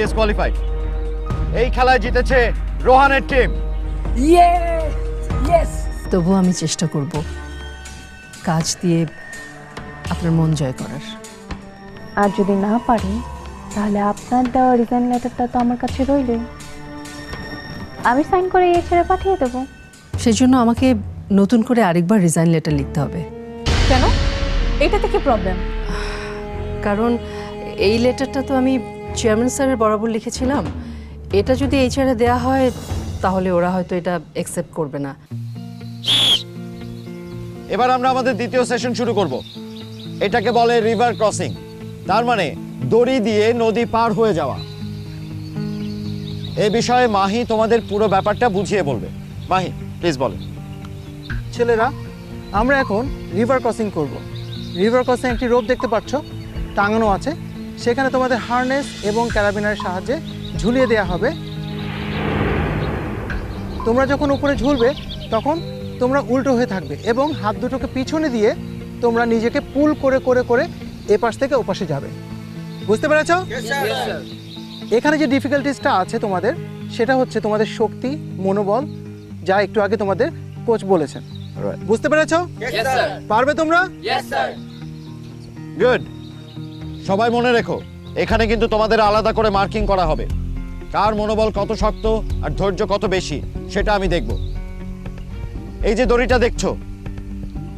Disqualified এই খেলায় জিতেছে রোহানের টিম ইয়ে ইয়েস তবু আমি চেষ্টা করব কাজ দিয়ে আপনার মন জয় করার। আর যদি না পারি তাহলে আপনার দেওয়া রিজাইন লেটারটা তো আমার কাছে রইলই। আমি সাইন করে এই ছেড়ে পাঠিয়ে দেবো। সেই জন্য আমাকে নতুন করে আরেকবার রিজাইন লেটার লিখতে হবে। কেন? এটাতে কি প্রবলেম কারণ এই লেটারটা তো আমি চেয়ারম্যান স্যারের বরাবর লিখেছিলাম এটা যদি এই এইচআরে দেয়া হয় তাহলে ওরা হয়তো এটা অ্যাকসেপ্ট করবে না। এবার আমরা আমাদের দ্বিতীয় সেশন শুরু করব। এটাকে বলে রিভার ক্রসিং তার মানে দড়ি দিয়ে নদী পার হয়ে যাওয়া। এ বিষয়ে মাহি তোমাদের পুরো ব্যাপারটা বুঝিয়ে বলবে। মাহি প্লিজ বলো। ছেলেরা আমরা এখন রিভার ক্রসিং করব। রিভার ক্রসিং একটি রোপ দেখতে পাচ্ছ টাঙানো আছে। সেখানে তোমাদের হার্নেস এবং ক্যারাবিনার সাহায্যে ঝুলিয়ে দেওয়া হবে। তোমরা যখন উপরে ঝুলবে তখন তোমরা উল্টো হয়ে থাকবে এবং হাত দুটোকে পিছনে দিয়ে তোমরা নিজেকে পুল করে করে করে এপাশ থেকে ওপাশে যাবে। বুঝতে পেরেছ? এখানে যে ডিফিকাল্টিসটা আছে তোমাদের সেটা হচ্ছে তোমাদের শক্তি মনোবল যা একটু আগে তোমাদের কোচ বলেছেন। বুঝতে পেরেছ? পারবে তোমরা? গুড সবাই মনে রেখো, এখানে কিন্তু তোমাদের আলাদা করে মার্কিং করা হবে। কার মনোবল কত শক্ত আর ধৈর্য কত বেশি, সেটা আমি দেখব। এই যে দড়িটা দেখছ,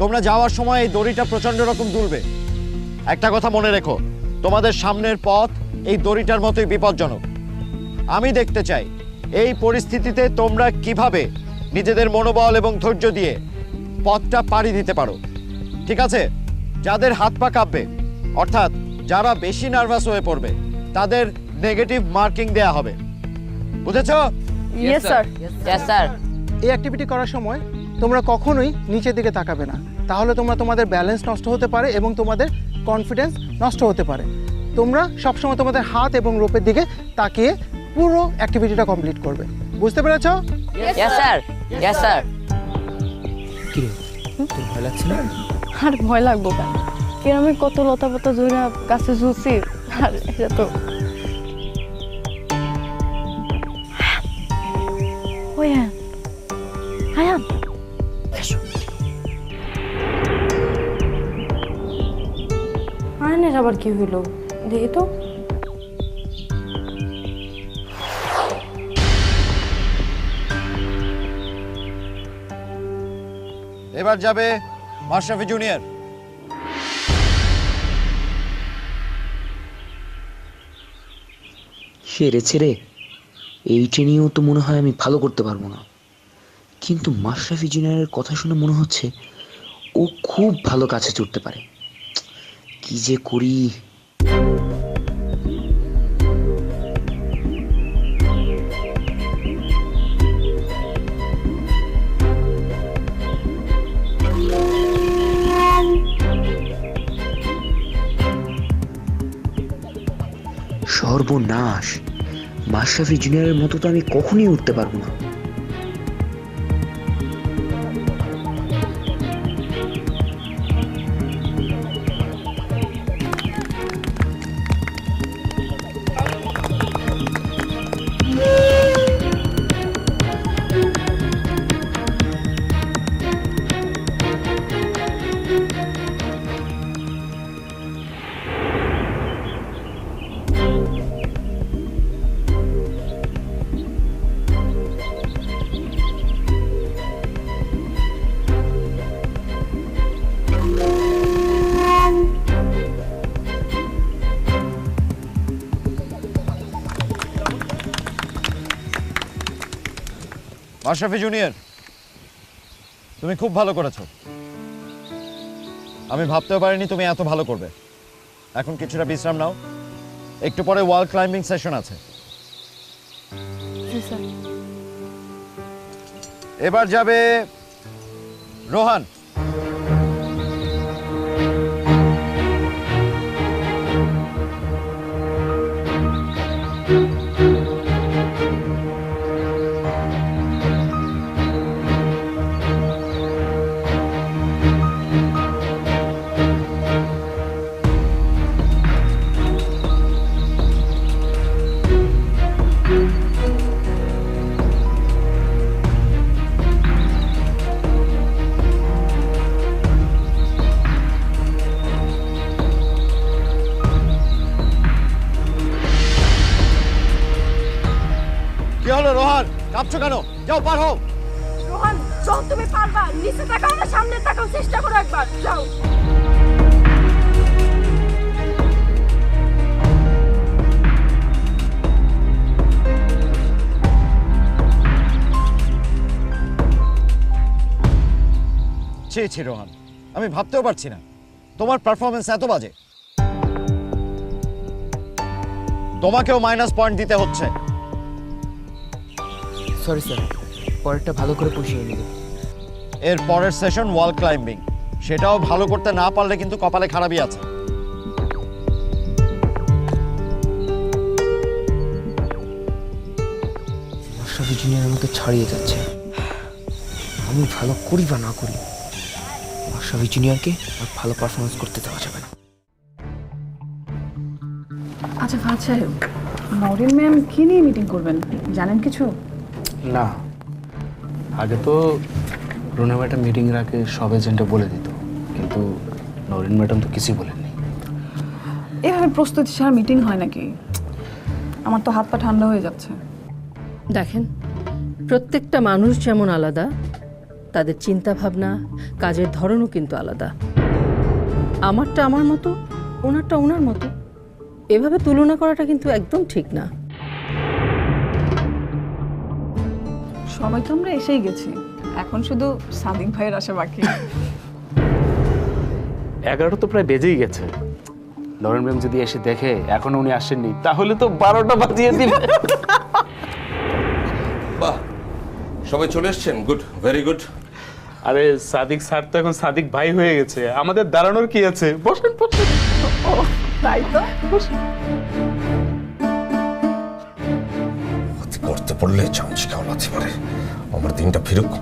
তোমরা যাওয়ার সময় এই দড়িটা প্রচণ্ড রকম দুলবে। একটা কথা মনে রেখো, তোমাদের সামনের পথ এই দড়িটার মতোই বিপজ্জনক। আমি দেখতে চাই, এই পরিস্থিতিতে তোমরা কীভাবে নিজেদের মনোবল এবং ধৈর্য দিয়ে পথটা পাড়ি দিতে পারো। ঠিক আছে? যাদের হাত পা কাঁপবে, অর্থাৎ যারা বেশি নার্ভাস হয়ে পড়বে তাদের নেগেটিভ মার্কিং দেয়া হবে। বুঝেছ? ইয়েস স্যার ইয়েস স্যার এই অ্যাক্টিভিটি করার সময় তোমরা কখনোই নিচের দিকে তাকাবে না। তাহলে তোমরা তোমাদের ব্যালেন্স নষ্ট হতে পারে এবং তোমাদের কনফিডেন্স নষ্ট হতে পারে। তোমরা সবসময় তোমাদের হাত এবং রোপের দিকে তাকিয়ে পুরো অ্যাক্টিভিটিটা কমপ্লিট করবে। বুঝতে পেরেছ? ইয়েস স্যার ইয়েস স্যার তোর ভয় লাগছে না? আর ভয় লাগবো কেন এরমে কত লতা পাতা ধরে গাছে ঝুলছি, আর এটা তো হ্যাঁ। আবার কি হইল? দেখি তো। এবার যাবে মাশরাফি জুনিয়র। সেরেছে রে। এই ট্রেনিংও তো মনে হয় আমি ভালো করতে পারব না। কিন্তু মাশরাফি জুনিয়রের কথা শুনে মনে হচ্ছে ও খুব ভালো কাছে চড়তে পারে। কি যে করি। সর্বনাশ। মাশরাফি জুনিয়রের মতো তো আমি কখনই উঠতে পারব না। মাশরাফি জুনিয়র তুমি খুব ভালো করেছ। আমি ভাবতেও পারিনি তুমি এত ভালো করবে। এখন কিছুটা বিশ্রাম নাও। একটু পরে ওয়াল ক্লাইম্বিং সেশন আছে। এবার যাবে রোহান। ভাবছ কেন? যাও পার হও। রোহান যখন তুমি পারবা। নিচে তাকাও না সামনে তাকাও চেষ্টা করো একবার। যাও। ছি ছি রোহান আমি ভাবতেও পারছি না। তোমার পারফরমেন্স এত বাজে। তোমাকেও মাইনাস পয়েন্ট দিতে হচ্ছে। সরি স্যার পরেরটা ভালো করে পুষিয়ে নেব। এর পরের সেশন ওয়াল ক্লাইম্বিং সেটাও ভালো করতে না পারলে কিন্তু কপালে খারাপই আছে। মাশরাফি জুনিয়র আমাকে ছাড়িয়ে যাচ্ছে। আমি ভালো করি বা না করি মাশরাফি জুনিয়রকে আর ভালো পারফরমেন্স করতে দেওয়া যাবে না। আচ্ছা ফাদ সাহেব নরিন ম্যাম কি নিয়ে মিটিং করবেন? জানেন কিছু? না। আগে তো রুনা ম্যাডাম মিটিংয়ের আগে সব এজেন্টে বলে দিত কিন্তু নরিন ম্যাডাম তো কিছুই বলেননি। এভাবে প্রস্তুতি ছাড়া মিটিং হয় নাকি? আমার তো হাত পা ঠান্ডা হয়ে যাচ্ছে। দেখেন প্রত্যেকটা মানুষ যেমন আলাদা তাদের চিন্তা ভাবনা কাজের ধরনও কিন্তু আলাদা। আমারটা আমার মতো ওনারটা ওনার মতো। এভাবে তুলনা করাটা কিন্তু একদম ঠিক না। সবাই তো আমরা এসেই গেছি। এখন শুধু সাদিক ভাইয়ের আসা বাকি। এগারোটা তো প্রায় বেজেই গেছে। লরেন ম্যাম যদি এসে দেখে এখনও উনি আসেননি তাহলে তো বারোটা বাজিয়ে দিবে। বাহ সবাই চলে এসছেন। Good very good. আরে সাদিক স্যার তো এখন সাদিক ভাই হয়ে গেছে। আমাদের দাঁড়ানোর কি আছে? বসেন বসেন। তাই তো? করতে পড়লে চান্স কেমন আছে পারে। আমার দিনটা ফিরুক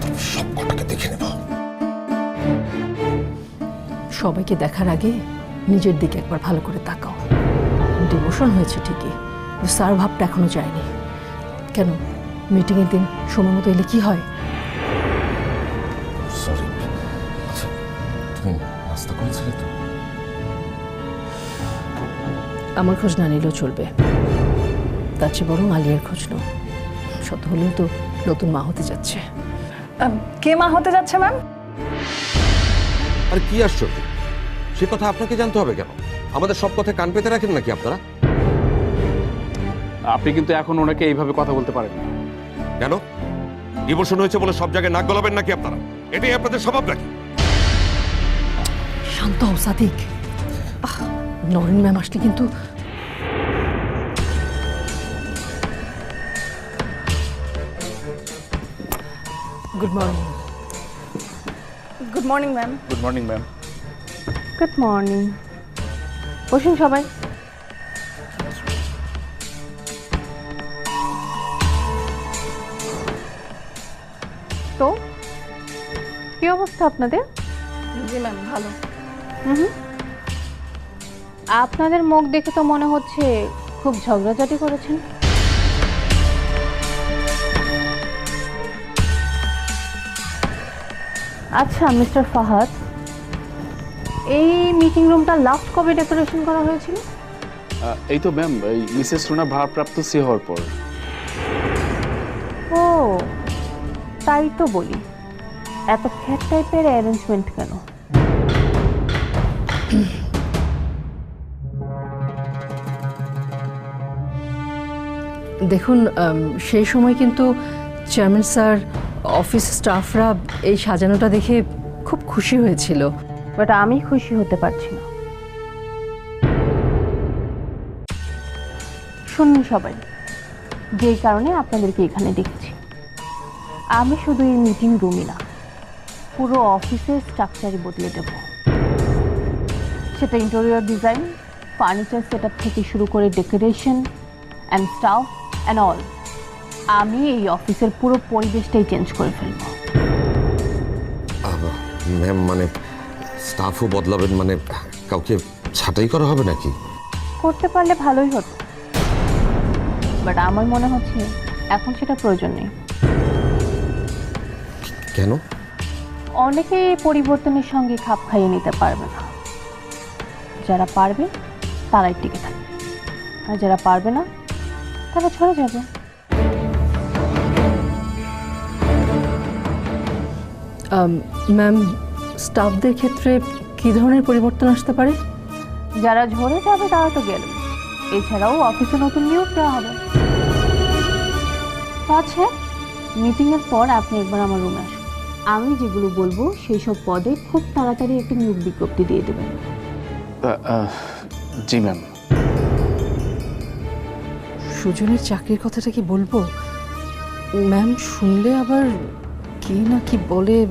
তারপর সব কটাকে দেখে নেব। সবাইকে দেখার আগে নিজের দিকে একবার ভালো করে তাকাও। ডিমোশন হয়েছে ঠিকই স্যার ভাবটা এখনও যায়নি। কেন? মিটিংয়ের দিন সময় মতো এলে কি হয়? সরি আচ্ছা তুমি নাস্তা করেছিলে তো? আমার খোঁজ না নিলেও চলবে। তার চেয়ে বরং আলিয়ার খোঁজ নাও। শত হলেও তো নতুন মা হতে যাচ্ছে। কে মা হতে যাচ্ছে ম্যাম? আর কি আশ্চর্য। সে কথা আপনাকে জানতে হবে কেন? আমাদের সব কথা কান পেতে রাখেন নাকি আপনারা? আপনি কিন্তু এখন ওনাকে এইভাবে কথা বলতে পারেন না। কেন? ইমোশন হয়েছে বলে সব জায়গায় নাক গলাবেন নাকি আপনারা? এটাই আপনাদের স্বভাব নাকি? শান্ত হও সাদিক। আহ, নরেন ম্যাম আসলে কিন্তু good morning good morning ma'am good morning ma'am good morning বসুন সবাই। তো কি অবস্থা আপনাদের? জি ম্যাম ভালো। হুম। আপনাদের মুখ দেখে তো মনে হচ্ছে খুব ঝগড়াঝাটি করেছেন। আচ্ছা মিস্টার ফাহাদ এই মিটিং রুমটা লাস্ট কবে ডেকোরেশন করা হয়েছিল? এই তো ম্যাম এই মিসেস রুনা ভারপ্রাপ্ত সি হওয়ার পর। ও তাই তো বলি। এত খ্যাট টাইপের অ্যারেঞ্জমেন্ট কেন? দেখুন সেই সময় কিন্তু চেয়ারম্যান স্যার অফিস স্টাফরা এই সাজানোটা দেখে খুব খুশি হয়েছিল। বাট আমি খুশি হতে পারছি না। শুনুন সবাই, যেই কারণে আপনাদেরকে এখানে দেখছি। আমি শুধু এই মিটিং রুমই না, পুরো অফিসের স্ট্রাকচারই বদলে দেব। সেটা ইন্টেরিয়র ডিজাইন ফার্নিচার সেট থেকে শুরু করে decoration and stuff and all আমি এই অফিসের পুরো পরিবেশটাই চেঞ্জ করে ফেলব। ম্যাম মানে স্টাফও বদলাবেন মানে কাউকে ছাঁটাই করা হবে নাকি? করতে পারলে ভালোই হতো। বাট আমার মনে হচ্ছে এখন সেটা প্রয়োজন নেই। কেন? অনেকে পরিবর্তনের সঙ্গে খাপ খাইয়ে নিতে পারবে না। যারা পারবে তারাই টিকে থাকবে। আর যারা পারবে না তারা ছড়ে যাবে। ম্যাম স্টাফদের ক্ষেত্রে কী ধরনের পরিবর্তন আসতে পারে? যারা ঝরে যাবে তারা তো গেল। এছাড়াও অফিসে নতুন নিয়োগ দেওয়া হবে। আচ্ছা মিটিংয়ের পর আপনি একবার আমার রুমে আসুন। আমি যেগুলো বলব সেই সব পদে খুব তাড়াতাড়ি একটি নিয়োগ বিজ্ঞপ্তি দিয়ে দেবেন। জি ম্যাম সুজনের চাকরির কথাটা কি বলব? ম্যাম শুনলে আবার কি না কি বলে?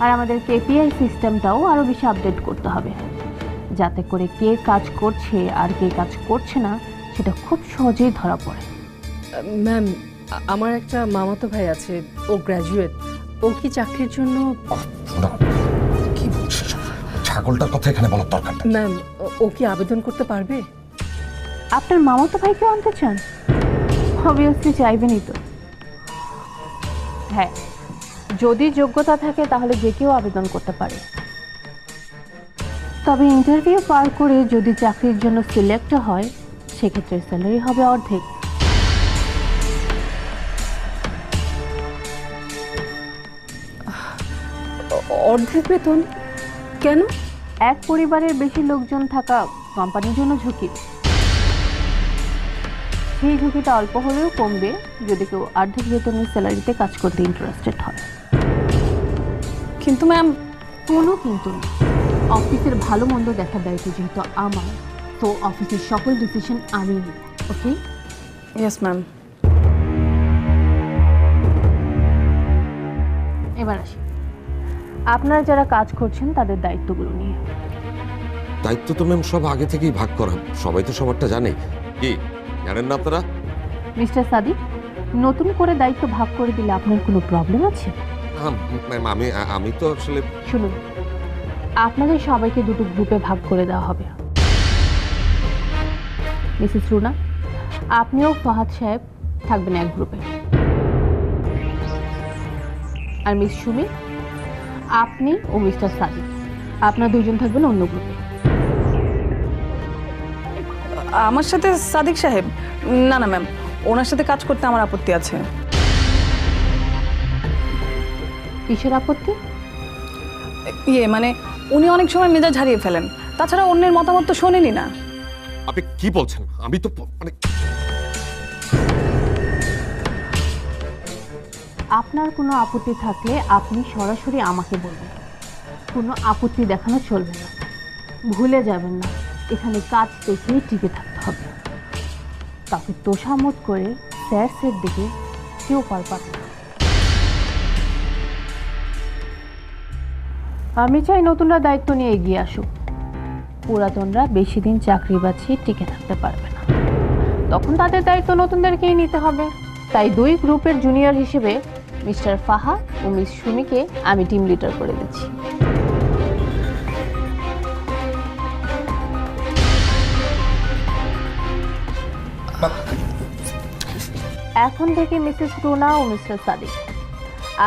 আর আমাদের কেপিআই সিস্টেমটাও আরও বেশি আপডেট করতে হবে। যাতে করে কে কাজ করছে আর কে কাজ করছে না সেটা খুব সহজেই ধরা পড়ে। ম্যাম আমার একটা মামাতো ভাই আছে ও গ্র্যাজুয়েট ও কি চাকরির জন্য কি বলছিস? ছাগলটার কথা এখানে বলার দরকার ম্যাম ও- ও কি আবেদন করতে পারবে? আপনার মামাতো ভাইকেও আনতে চান? অবভিয়াসলি চাইবেনই তো। হ্যাঁ যদি যোগ্যতা থাকে তাহলে যে কেউ আবেদন করতে পারে। তবে ইন্টারভিউ পার করে যদি চাকরির জন্য সিলেক্ট হয় সেক্ষেত্রে স্যালারি হবে অর্ধেক। অর্ধেক বেতন? কেন? এক পরিবারের বেশি লোকজন থাকা কোম্পানির জন্য ঝুঁকি। সেই ঝুঁকিটা অল্প হলেও কমবে যদি কেউ অর্ধেক বেতনের স্যালারিতে কাজ করতে ইন্টারেস্টেড হয়। কিন্তু ম্যাম কোনো কিন্তু না। অফিসের ভালো মন্দ দেখার দায়িত্ব যেহেতু আমার। তো অফিসের সকল ডিসিশন আমি নিই ওকে ইয়েস ম্যাম এবার আসি। আপনারা যারা কাজ করছেন তাদের দায়িত্বগুলো নিয়ে। দায়িত্ব তো ম্যাম সব আগে থেকেই ভাগ করা। সবাই তো সবারটা জানে। কি জানেন না আপনারা? মিস্টার সাদিক নতুন করে দায়িত্ব ভাগ করে দিলে আপনার কোনো প্রবলেম আছে? ম্যাম আমি আমি তো আসলে শুনুন আপনাদের সবাইকে দুটো গ্রুপে ভাগ করে দেওয়া হবে। মিসেস রুনা আপনিও ফাহাদ সাহেব থাকবেন এক গ্রুপে আর মিস সুমি আপনি ও মিস্টার সাদিক আপনার দুজন থাকবেন অন্য গ্রুপে আমার সাথে সাদিক সাহেব? না না ম্যাম ওনার সাথে কাজ করতে আমার আপত্তি আছে। কিসের আপত্তি? ইয়ে মানে উনি অনেক সময় মেজাজ হারিয়ে ফেলেন। তাছাড়া অন্যের মতামত তো শোনেনি না। আপনি কি বলছেন? আমি তো মানে আপনার কোনো আপত্তি থাকলে আপনি সরাসরি আমাকে বলবেন। কোনো আপত্তি দেখানো চলবে না। ভুলে যাবেন না। এখানে কাজ দেখেই টিকে থাকতে হবে। কাউকে তোষামত করে স্যার সের দিকে কেউ পার পাবে না। আমি চাই নতুনরা দায়িত্ব নিয়ে এগিয়ে আসুক। পুরাতনরা বেশি দিন চাকরি বাঁচিয়ে টিকে থাকতে পারবে না। তখন তাদের দায়িত্ব নতুনদেরকেই নিতে হবে। তাই দুই গ্রুপের জুনিয়র হিসেবে মিস্টার ফাহা ও মিস সুমিকে আমি টিম লিডার করে দিচ্ছি। এখন থেকে মিসেস রুনা ও মিস্টার সাদিক।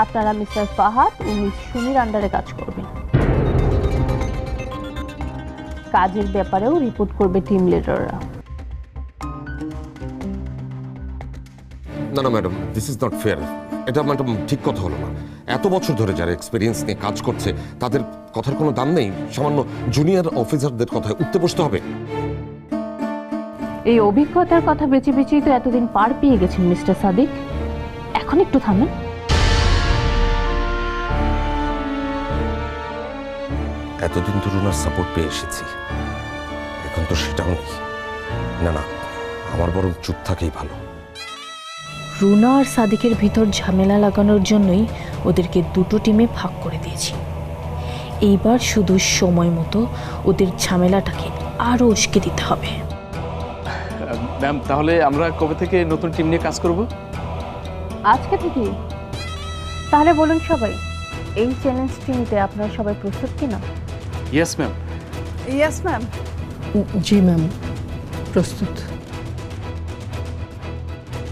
আপনারা মিস্টার ফাহাদ ও মিস সুমির আন্ডারে কাজ করবেন। কাজের ব্যাপারেও রিপোর্ট করবে টিম লিডাররা না না madam this is not fair এটা ম্যাডাম ঠিক কথা হলো না। এত বছর ধরে যারা এক্সপিরিয়েন্স নিয়ে কাজ করছে তাদের কথার কোনো দাম নেই। সামান্য জুনিয়র অফিসারদের কথায় উঠতে বসতে হবে। এই অভিজ্ঞতার কথা বেছে বেছেই তো এতদিন পার পেয়ে গেছেন মিস্টার সাদিক। এখন একটু থামেন। এতদিন তো রুনার সাপোর্ট পেয়ে এসেছি। এখন তো সেটাও নেই। না না আমার বরং চুপ থাকেই ভালো। রুনা আর সাদিকের ভিতর ঝামেলা লাগানোর জন্যই ওদেরকে দুটো টিমে ভাগ করে দিয়েছি। এইবার শুধু সময় মতো ওদের ঝামেলাটাকে আরও উস্কে দিতে হবে। ম্যাম তাহলে আমরা কবে থেকে নতুন টিম নিয়ে কাজ করব? আজকে থেকে তাহলে বলুন সবাই এই চ্যালেঞ্জটি নিতে আপনারা সবাই প্রস্তুত কিনা? ইয়েস ম্যাম ইয়েস ম্যাম জি ম্যাম প্রস্তুত।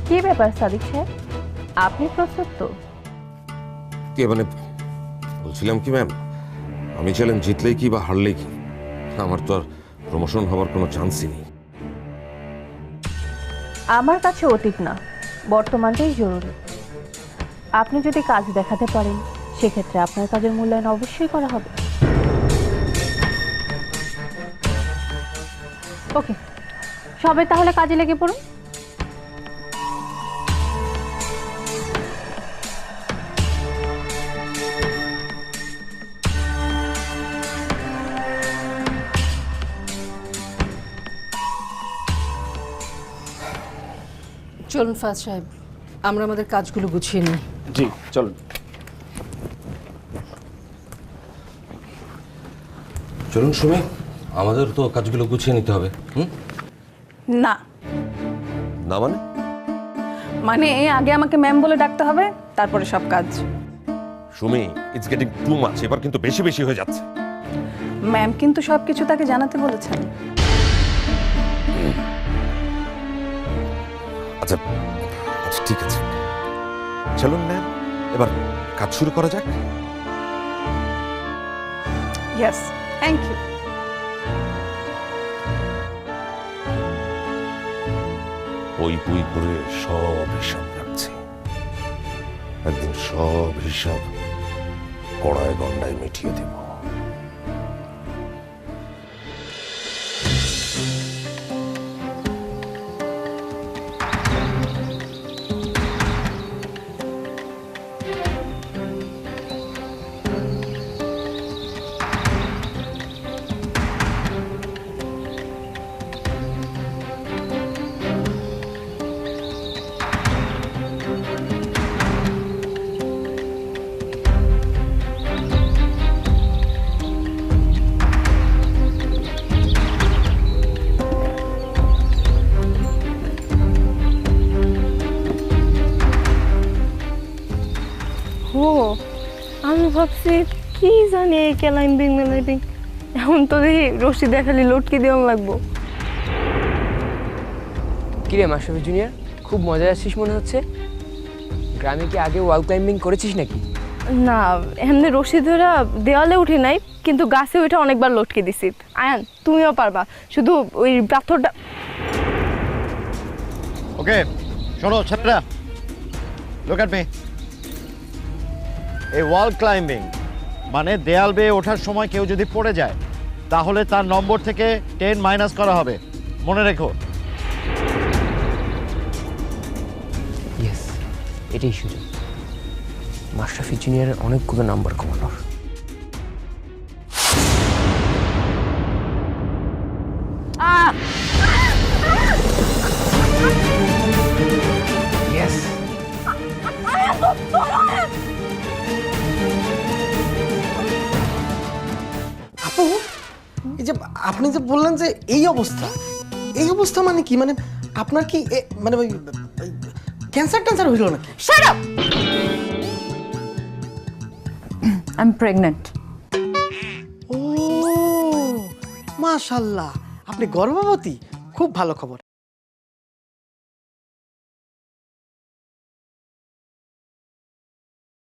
কি ব্যাপার সাদিক সাহেব? আপনি প্রস্তুত তো? কে মানে বলছিলাম কি ম্যাম আমি চ্যালেঞ্জ জিতলেই কি বা হারলেই কি? আমার তো আর প্রমোশন হওয়ার কোনো চান্সই নেই। আমার কাছে অতীত না বর্তমানটাই জরুরি। আপনি যদি কাজ দেখাতে পারেন সেক্ষেত্রে আপনার কাজের মূল্যায়ন অবশ্যই করা হবে। ওকে। সবে তাহলে কাজে লেগে পড়ুন। চলুন ফাজ সাহেব আমরা আমাদের কাজগুলো গুছিয়ে নিই। জি চলুন। চলুন সুমি। আমাদের তো কাজগুলো গুছিয়ে নিতে হবে হুম? না। না মানে? মানে আগে আমাকে ম্যাম বলে ডাকতে হবে তারপরে সব কাজ। Sumi it's getting too much এবার কিন্তু বেশি বেশি হয়ে যাচ্ছে। ম্যাম কিন্তু সব কিছু তাকে জানাতে বলেছেন। আচ্ছা আচ্ছা ঠিক আছে। চলুন ম্যাম এবার কাজ শুরু করা যাক। ইয়েস থ্যাংক ইউ ওই বই করে সব হিসাব রাখছে। একদিন সব হিসাব কড়ায় গন্ডায় মিটিয়ে দেব। ভাবছি কি জানি এই ক্লাইম্বিং মেলাইম্বিং এখন তো দেখি রশি দেখালি লটকি দেওয়া লাগবো। কিরে মাশরাফি জুনিয়র খুব মজা আসছিস মনে হচ্ছে? গ্রামে কি আগে ওয়াল ক্লাইম্বিং করেছিস নাকি? না এমনি রশি ধরা দেওয়ালে উঠি নাই কিন্তু গাছে উঠে অনেকবার লটকে দিছি। আয়ান তুমিও পারবা শুধু ওই পাথরটা ওকে শোনো ছেলেরা লুক অ্যাট মি এই ওয়াল ক্লাইম্বিং মানে দেয়াল বেয়ে ওঠার সময় কেউ যদি পড়ে যায়, তাহলে তার নম্বর থেকে টেন মাইনাস করা হবে। মনে রেখো। এটাই সুযোগ। মাস্টার জুনিয়রের অনেকগুলো নাম্বার কমানোর। আপনি যে বললেন যে এই অবস্থা এই অবস্থা মানে কি? মানে আপনার কি মানে ওই ক্যান্সার ট্যান্সার হইল নাকি? Shut up I am pregnant ও মাশাল্লাহ। আপনি গর্ভবতী? খুব ভালো খবর।